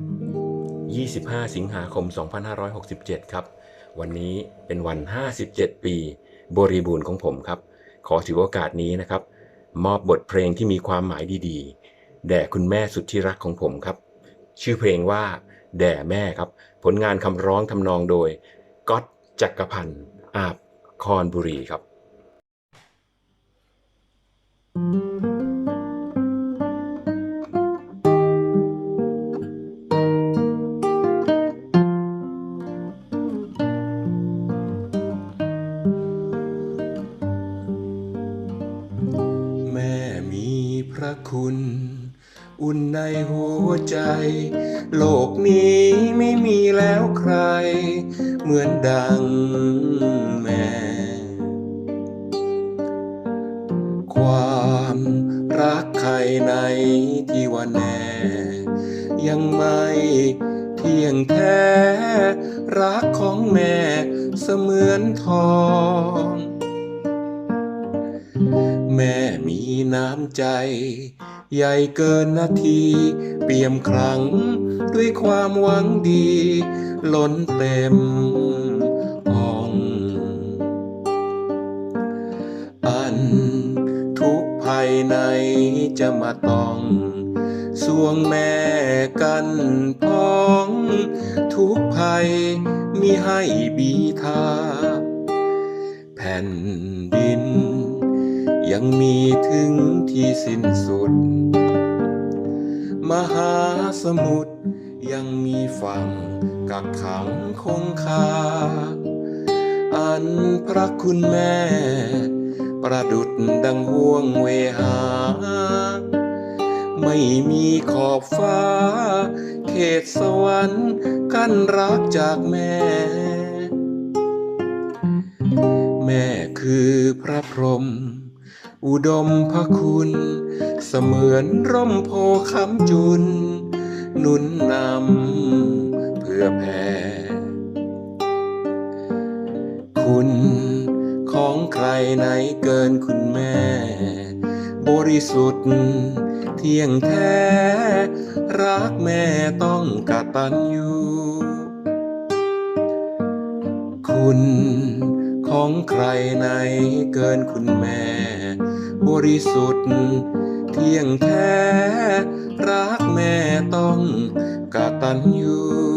25 สิงหาคม 2567 ครับ วันนี้เป็นวัน 57 ปีบริบูรณ์ของผมครับ ขอถือโอกาสนี้นะครับ มอบบทเพลงที่มีความหมายดีๆ แด่คุณแม่สุดที่รักของผมครับ ชื่อเพลงว่า แด่แม่ครับ ผลงานคำร้องทำนองโดยก๊อตจักรพันธ์อาบคอนบุรีครับ ระคุณ อุ่นในหัวใจ โลกนี้ไม่มีแล้วใคร เหมือนดังแม่ ความรักใครในที่ว่าแน่ ยังไม่เที่ยงแท้ รักของแม่เสมือนทอง แม่มีน้ำใจ ใหญ่เกินนาที เปี่ยมครั้งด้วยความหวังดี ล้นเต็มห้อง อันทุกภายในจะมาต้องสวงแม่กันพ้อง ทุกภัยมีให้บีทาแผ่นดิน ยังมีถึงที่สิ้นสุด มหาสมุทรยังมีฝั่งกักขังคงคา อันพระคุณแม่ ประดุดดังห่วงเวหา ไม่มีขอบฟ้า เขตสวรรค์กั้นรักจากแม่ แม่คือพระพร อุดมพระคุณ เสมือนร่มโพคำจุน หนุนนำเพื่อแผ่คุณของใครไหนเกินคุณแม่ บริสุทธิ์เที่ยงแท้ รักแม่ต้องกตัญญูคุณของใครไหนเกินคุณแม่ บริสุทธิ์ เที่ยงแท้ รักแม่ต้องกตัญญู